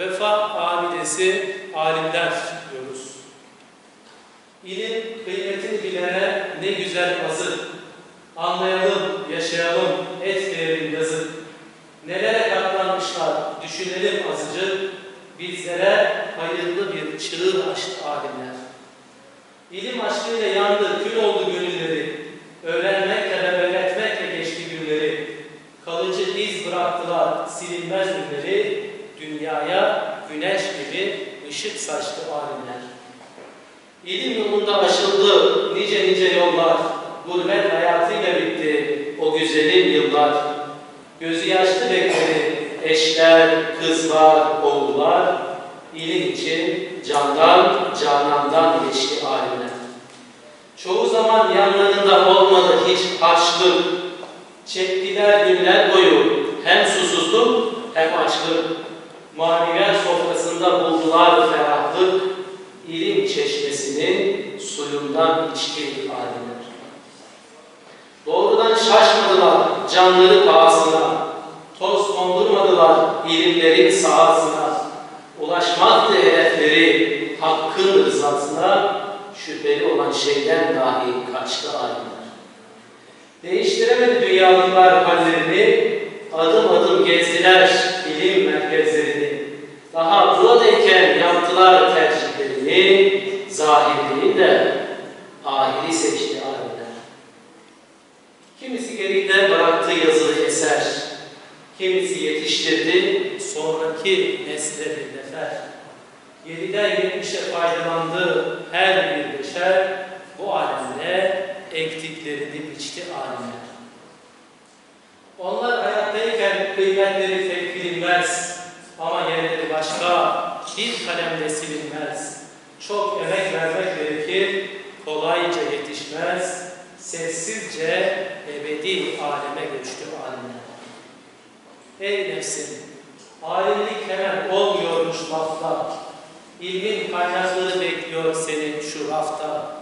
vefa abidesi alimler diyoruz. İlim kıymetini bilene ne güzel azık. Anlayalım, yaşayalım, etmeyelim yazık. Nelere katlanmışlar, düşünelim azıcık. Bizlere hayırlı bir çığır açtı alimler. İlim aşkıyla yandı, kül oldu gönülleri. Öğrenmekle ve öğretmekle geçti günleri. Kalıcı iz bıraktılar silinmez günleri. Dünyaya güneş gibi ışık saçtı alimler. İlim yolunda aşıldı nice nice yollar. Gurbet hayatıyla bitti o güzelim yıllar. Gözü yaşlı bekledi eşler, kızlar, oğullar. İlim için candan, canandan geçti alimler. Çoğu zaman yanlarında olmadı hiç açlık. Çektiler günler boyu hem susuzluk hem açlık. Maneviyat sofrasında buldular ferahlık. İlim çeşmesinin suyundan içti alimler. Doğrudan şaşmadılar canları pahasına. Toz kondurmadılar ilimlerin sahasına. Ulaşmazdı hedefleri hakkın rızasına. Şüpheli olan şeyden dahi kaçtı alimler. Değiştiremedi dünyalıklar hallerini, Geride bıraktığı yazılı eser, kimisi yetiştirdi sonraki nesle bir nefer. Yediden yetmişe faydalandı her bir beşer, bu alemde ektiklerini biçti alimler. Onlar hayattayken kıymetleri pek bilinmez ama yerleri başka, bir kalemle silinmez. Çok emek vermek gerekir, kolayca yetişmez, sessizce ebedi aleme geçti anne. Ey nefsim, alimlik hemen olmuyormuş lafla, ilmin kaynakları bekliyor senin şu rafta.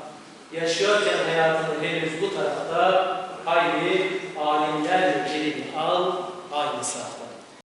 Yaşıyorken hayatını henüz bu tarafta, haydi alimler gelin al, aynı sağ.